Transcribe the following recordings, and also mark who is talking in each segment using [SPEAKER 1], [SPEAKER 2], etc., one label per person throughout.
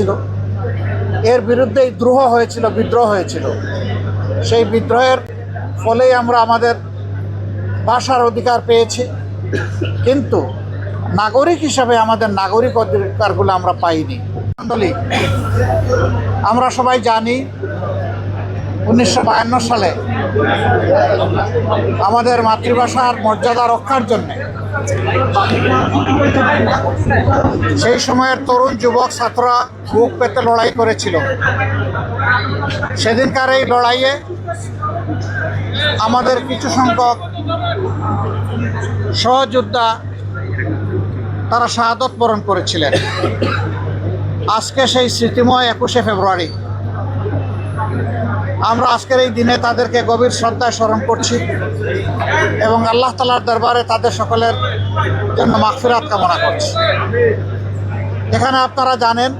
[SPEAKER 1] হয়েছিল। এর বিরুদ্ধেই দ্রোহ হয়েছিল, বিদ্রোহ হয়েছিল। সেই বিদ্রোহের ফলেই আমরা আমাদের ভাষার অধিকার পেয়েছি। কিন্তু নাগরিক হিসাবে আমাদের নাগরিক অধিকারগুলো আমরা পাইনি। আমরা সবাই জানি উনিশশো বায়ান্ন সালে আমাদের মাতৃভাষার মর্যাদা রক্ষার জন্যে সেই সময়ের তরুণ যুবক ছাত্ররা বুক পেতে লড়াই করেছিল। সেদিনকার এই লড়াইয়ে আমাদের কিছু সংখ্যক সহযোদ্ধা তারা শাহাদত বরণ করেছিলেন। আজকে সেই স্মৃতিময় একুশে ফেব্রুয়ারি। আমরা আজকের এই দিনে তাদেরকে গভীর শ্রদ্ধায় স্মরণ করছি এবং আল্লাহ তালার দরবারে তাদের সকলের জন্য মাগফিরাত কামনা করছি। এখানে আপনারা জানেন,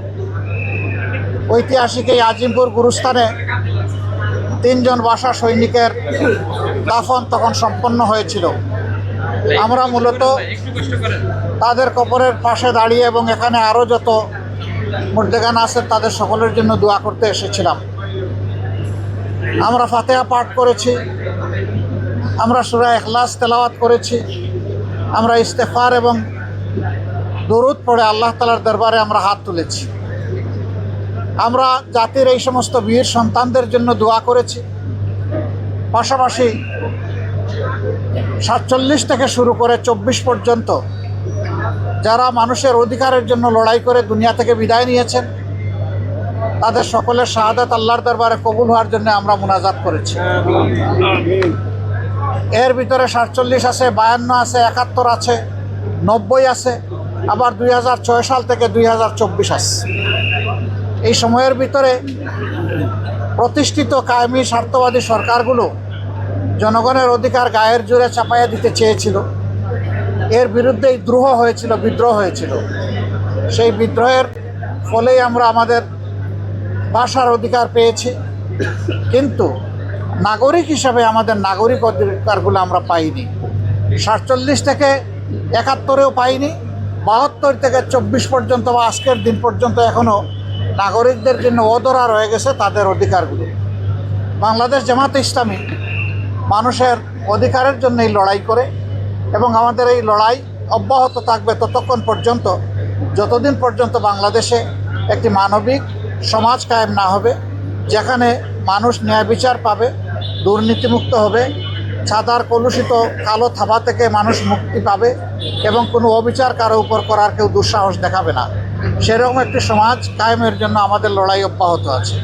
[SPEAKER 1] ঐতিহাসিক এই আজিমপুর গুরুস্থানে তিনজন বাসা সৈনিকের দাফন তখন সম্পন্ন হয়েছিল। আমরা মূলত তাদের কবরের পাশে দাঁড়িয়ে এবং এখানে আরও যত মুর্দেগান আছে তাদের সকলের জন্য দোয়া করতে এসেছিলাম। আমরা ফাতেহা পাঠ করেছি, আমরা সুরা এখলাস তেলাওয়াত করেছি, আমরা ইস্তেফার এবং দরুদ পড়ে আল্লাহ তালার দরবারে আমরা হাত তুলেছি। আমরা জাতির এই সমস্ত বীর সন্তানদের জন্য দোয়া করেছি। পাশাপাশি সাতচল্লিশ থেকে শুরু করে চব্বিশ পর্যন্ত যারা মানুষের অধিকারের জন্য লড়াই করে দুনিয়া থেকে বিদায় নিয়েছেন তাদের সকলের শাহাদাত আল্লাহর দরবারে কবুল হওয়ার জন্য আমরা মোনাজাত করেছি। এর ভিতরে সাতচল্লিশ আছে, বায়ান্ন আছে, একাত্তর আছে, নব্বই আছে, আবার দুই হাজার ছয় সাল থেকে দুই হাজার চব্বিশ আছে। এই সময়ের ভিতরে প্রতিষ্ঠিত কায়েমি স্বার্থবাদী সরকারগুলো জনগণের অধিকার গায়ের জোরে চাপাইয়া দিতে চেয়েছিল। এর বিরুদ্ধেই দ্রোহ হয়েছিল, বিদ্রোহ হয়েছিল। সেই বিদ্রোহের ফলেই আমরা আমাদের ভাষার অধিকার পেয়েছি। কিন্তু নাগরিক হিসাবে আমাদের নাগরিক অধিকারগুলো আমরা পাইনি। সাতচল্লিশ থেকে একাত্তরেও পাইনি। বাহাত্তর থেকে চব্বিশ পর্যন্ত বা আজকের দিন পর্যন্ত এখনও নাগরিকদের জন্য অধরা রয়ে গেছে তাদের অধিকারগুলো। বাংলাদেশ জামাত ইসলামী মানুষের অধিকারের জন্য এই লড়াই করে এবং আমাদের এই লড়াই অব্যাহত থাকবে ততক্ষণ পর্যন্ত, যতদিন পর্যন্ত বাংলাদেশে একটি মানবিক সমাজ কায়েম না হবে, যেখানে মানুষ ন্যায় বিচার পাবে, দুর্নীতিমুক্ত হবে, সাদার কলুষিত কালো থাবা থেকে মানুষ মুক্তি পাবে এবং কোনো অবিচার কারও উপর করার কেউ দুঃসাহস দেখাবে না। সেরকম একটি সমাজ কায়েমের জন্য আমাদের লড়াই অব্যাহত আছে।